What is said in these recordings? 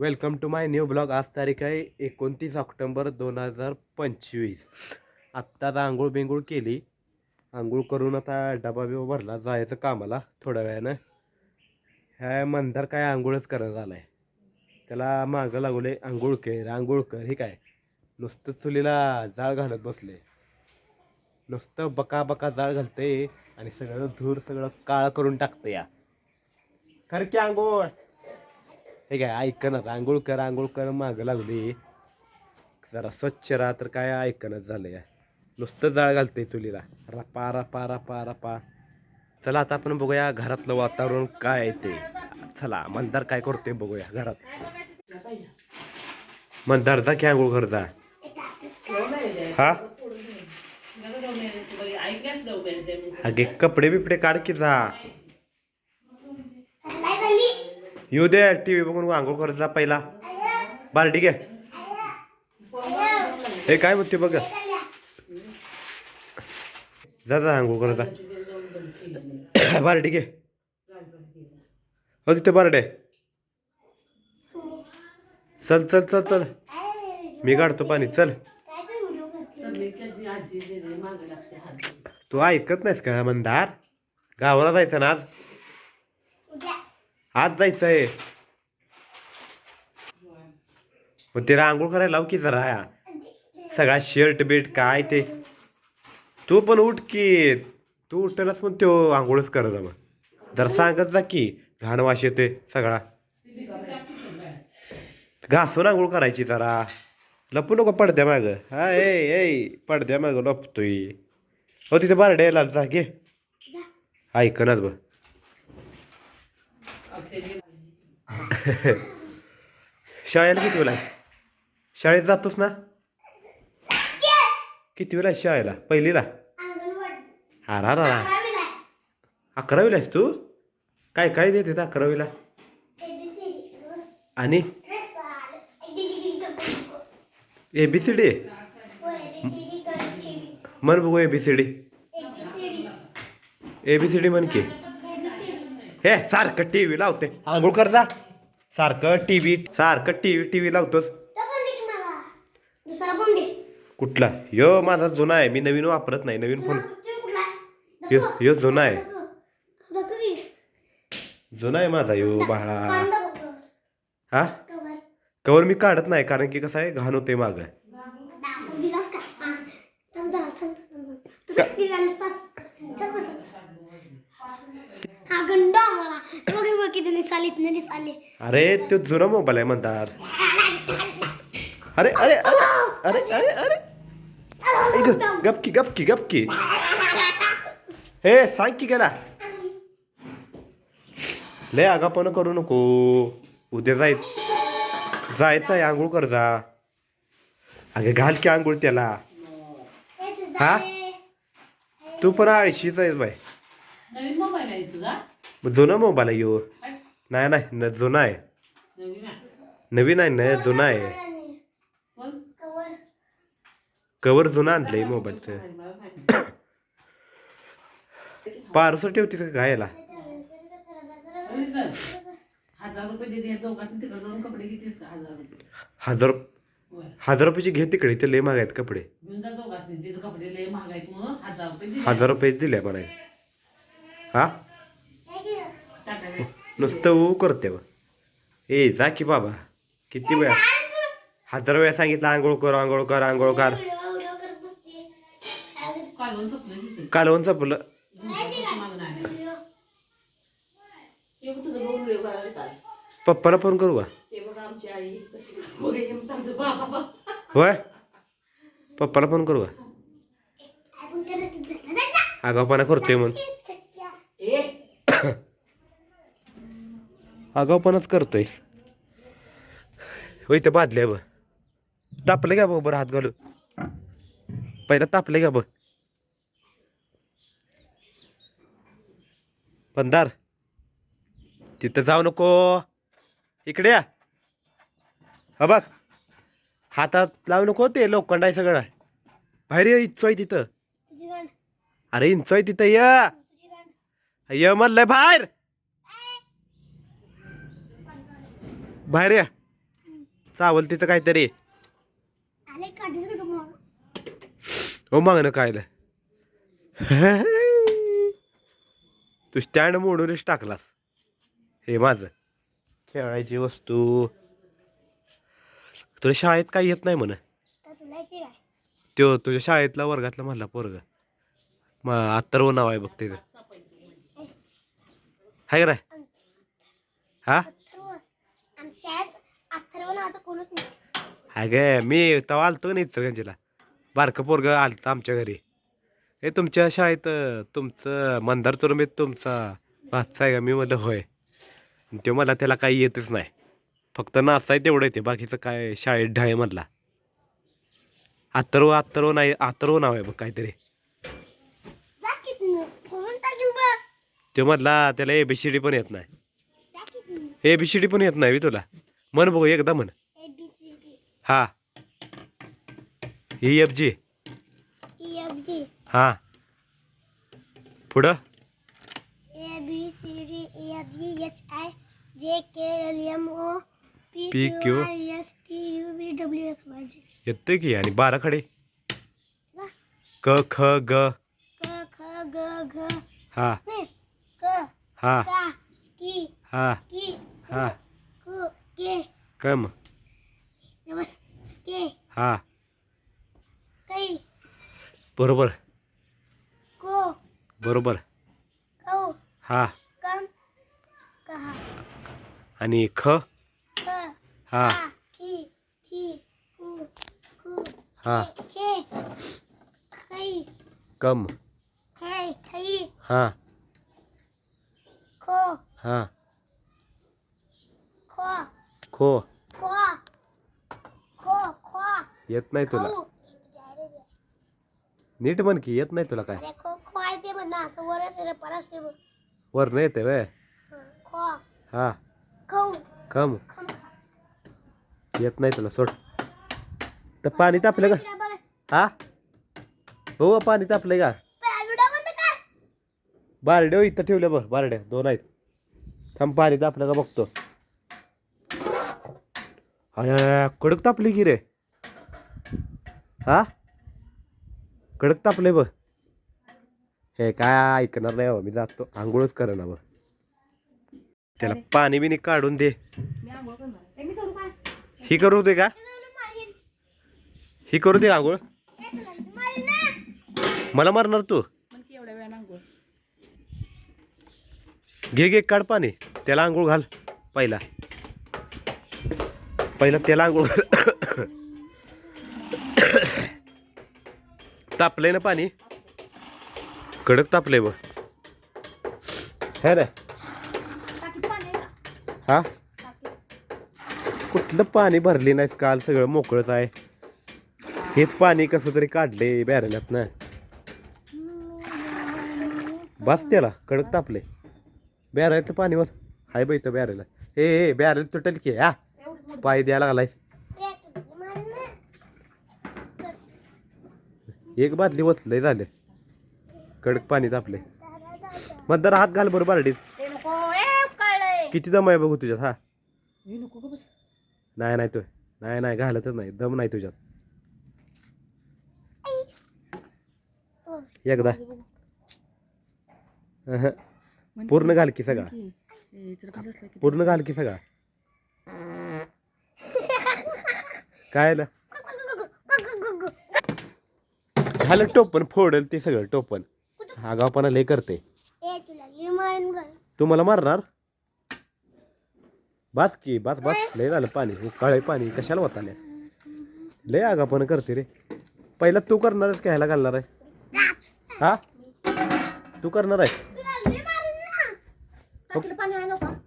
Welcome to my new blog. आज तारीख आहे एकोणतीस ऑक्टोंबर दोन हजार पंचवीस. आत्ताच आंघोळ बिंघोळ केली. आंघोळ करून आता डबा बिबा भरला जायचं कामाला थोड्या वेळानं. ह्या मंदार काय आंघोळच करत आला आहे त्याला मागं लागवले आंघोळ कर आंघोळ कर हे काय? नुसतं चुलीला जाळ घालत बसले. नुसतं बका बका जाळ घालते आणि सगळं धूर सगळं काळं करून टाकतं या. खरं की आंघोळ? हे काय ऐकणच आंघोळ कर आंघोळ कर मागं लागली. जरा स्वच्छ राहा तर काय ऐकणच झालं या. नुसतं जाळ घालते चुलीला. रपा रपा रपा रपा. चला आता आपण बघूया घरातलं वातावरण काय आहे ते. चला मंदार काय करतोय बघूया घरात. मंदार जा की आंघोळ कर जा. हा? अगे कपडे बिपडे काढ की जा. येऊ दे टी व्ही बघून आंघोळ करत जा पहिला. बार ठीक आहे? हे काय म्हणते बघ. जा जा आंघोळ करत जा. ठीक आहे? हो तिथे बारडे चल चल चल चल. मी काढतो पाणी. चल. तू ऐकत नाहीस का मंदार? गावाला जायचं ना आज? आज जायचं आहे मग ते आंघोळ करायला लाव की जरा. सगळा शर्ट बिर्ट काय ते. तू पण उठ की. तू उठलाच पण तो आंघोळच करत मग. जरा सांगत जा की. घाण वाश येते सगळा. घासून आंघोळ करायची जरा. लपू नको पडद्या माग. हा ए ए पडद्या माग लपतोय. हो तिथे बारडे यायला जा घे. ऐकनच बघ. शाळेला किती वेळा शाळेत जातोस ना? किती वेळा शाळेला? पहिलीला? हा रा. रा अकरावीला आहेस तू? काय काय देते अकरावीला? आणि? ए बी सी डी म्हण बघू A B C D A B C D म्हण की. हे सारखं टी व्ही लावते. आंघोळ कर जा. सारखं टी व्ही सारखं टी व्ही टी व्ही लावतोस दुसरा फोन दे. कुठला? यो माझा जुना आहे. मी नवीन वापरत नाही. नवीन फोन यो यो जुना आहे. जुना आहे माझा यो बाळा. हा. कवर मी काढत नाही कारण की कसं आहे घाण होते माग दाखव दिलास का हा. थांब जरा, थांब, थांब, थांब. तसंच की गाणंच पास. ठेव तसंच. हा गंड आम्हाला बघ हे बघ किती निसालीत न निसाले अरे तो जुना मोबाईल आहे म्हणतात. अरे अरे अरे अरे अरे अरे. ऐ ग, गपकी गपकी गपकी हे सांग की गेला. लय आगापण करू नको. उद्या जाय जायचं आहे आंघोळ कर जा. अगे घाल की आंघोळ त्याला. हा? तू पण आळशीच आहेस बाय नवीन मोबाईल आहे तुझा? मग जुना मोबाईल आहे यो. नाही नाही न जुना आहे. नवीन आहे. ना जुना आहे. कवर जुना आणलंय मोबाईलचं. पारसं ठेवतीस का चल. हजार हजार रुपयाची घे तिकडे ते लय महाग आहेत कपडे हजार रुपये दिले. म्हणाय हा. नुसतं ऊ करते व ए जा की बाबा. किती वेळा? हजार वेळा सांगितलं आंघोळ कर आंघोळ कर आंघोळ कर. कालवून चपलं पप्पाला फोन करू का? होय? पप्पाला फोन करू का? आगावपणा करतोय म्हणून चक्क्या. ए आगावपणाच करतोय. होय ते बादल्या ब तापलं का बघ बरं हात घालू पहिला तापलं का बघ? पंधार तिथं जाऊ नको. इकडे या. हा बघ. हातात लावू नको ते लोखंड आहे सगळं. बाहेर ये इंचू आहे तिथं. अरे इंचू आहे तिथं ये. म्हणलंय बाहेर. बाहेर या. चावल तिथं काहीतरी. हो मागणं कायलं तू स्टँड मोडूनच टाकलास. हे माझं. खेळायची वस्तू. तुला शाळेत काय येत नाही म्हण. त्यो तुझ्या शाळेतला वर्गातला म्हणला पोरग. मग अत्तरव नाव आहे बघ ते हाय का हा? शाळेत अथर्व नावाचं कोणच नाही. हाय गे मी तेव्हा आलतो का नाही इचलकरंजीला? बारकं पोरग आलतं आमच्या घरी. हे तुमच्या शाळेत अं, तुमचं मंदार तुरमीत तुमचा भाचा आहे का? मी म्हणलं होय. आणि तो मला त्याला काही येतच नाही. फक्त नाचाय तेवढं येते बाकीचं काय शाळेत ढाळे म्हणला. अत्तरव अत्तरव नाही अत्तरव नाव आहे बघ काहीतरी. जा की टाकीन बघ. तो म्हणला त्याला ए बी सी डी पण येत नाही. ए बी सी डी पण येत नाही तुला. म्हण बघू एकदा म्हण. हा. E F G E F G हा. पुढं? A B C D E F G H I J K L M O P. Q R S T U V W X Y Z येतंय की? आणि बारा खडे. क ख ग. क ख ग घ. हा. हा. का की हा. हा. कु के कम. नमस के हा. कै बरोबर. को. बरोबर. कौ. हा. कम. कहा. आणि ख. क हा. का की की कु कु हा. के कै कम. कै कै हा. खो. हा. खो खो. खो. खो खो. येत नाही तुला. नीट म्हण की येत नाही तुला काय? वर. वरनं येते वे हं, खो. हा. खौ कम खम येत नाही तुला सोड. तर पाणी तापलं का? बघ. हा? हो पाणी तापलंय का? बारड्या इथं ठेवल्या बघ बारड्या दोन आहेत. थांब पाणी तापलं का बघतो. अय कडक तापली की रे. हा? कडक तापले बघ. हे काय ऐकणार नाही हो मी जातो. आंघोळच ना बघ. त्याला पाणी बिनी काढून दे. करू ही करू दे का. ही करू दे आंघोळ. ना. मला मारणार तू? घे घे काढ पाणी. त्याला आंघोळ घाल पहिला. पहिला तेला आंघोळ घाल तापलंय ना पाणी? कडक तापलंय बघ. है रे हा? कुठलं पाणी भरली नाहीस काल सगळं मोकळंच आहे. हेच पाणी कसं तरी काढले बॅरेलात ना बस त्याला कडक तापले बॅरेलचं पाणीवर हाय बाई बॅरेला ए ए बॅरेल तुटेल की हा. पाय द्यायला ना. एक बादली वतलंय झाले. कडक पाणी तापले मतदार हात घाल बरं बारडीत. किती दम आहे बघू तुझ्यात हा? नाही नाही तू. नाही नाही घालतच नाही. दम नाही तुझ्यात. एकदा. बघू. अहं. म्हण पूर्ण घाल की सगळा. असलं की पूर्ण घाल की सगळा. काय? झालं टोपण फोडल ते सगळं टोपण. आगावपणा लय करते. तू मला मारणार? बस की बस बस. लय झालं पाणी. काळे पाणी. कशाला होताले लय आगापण करते रे. पहिला तू करणारच काय ह्याला घालणार आहे. हा? तू करणार आहे?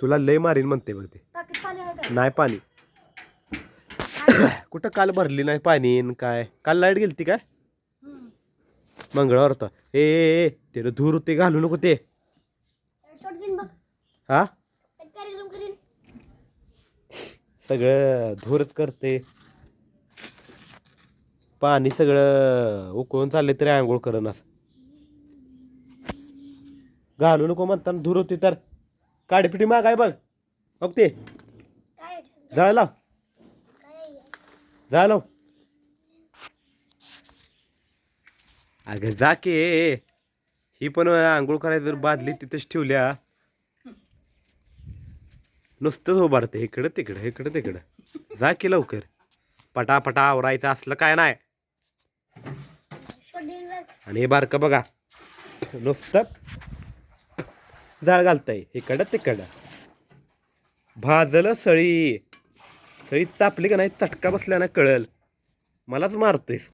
तुला लय मारीन म्हणते बघ ते. नाही पाणी. कुठं काल भरली नाही पाणी न काय? काल लाइट गेलती काय? हम्म. मंगळवार होता. ए ए ए, ते धूर ते घालू नको ते. हा? सगळं धूरच करते. पाणी सगळं उकळून चालले तरी आंघोळ करणार घालू नको म्हणताना धूर होती तर. काडीपिटी मागाय बघ. बघ ते काय? जळायला काय? झालो अगं जा ही पण आंघोळ करायचं जर बादली तिथंच ठेवल्या. नुसतंच उभारते. इकडं तिकडं इकडं तिकडं. जा की लवकर. पटापटा आवरायचं असलं काय नाही. आणि हे बारकं बघा. नुसतं जाळ घालतंय. इकडं तिकडं. भाजलं सळी. सळी तापली का नाही चटका बसल्या ना कळल. मलाच मारतेस.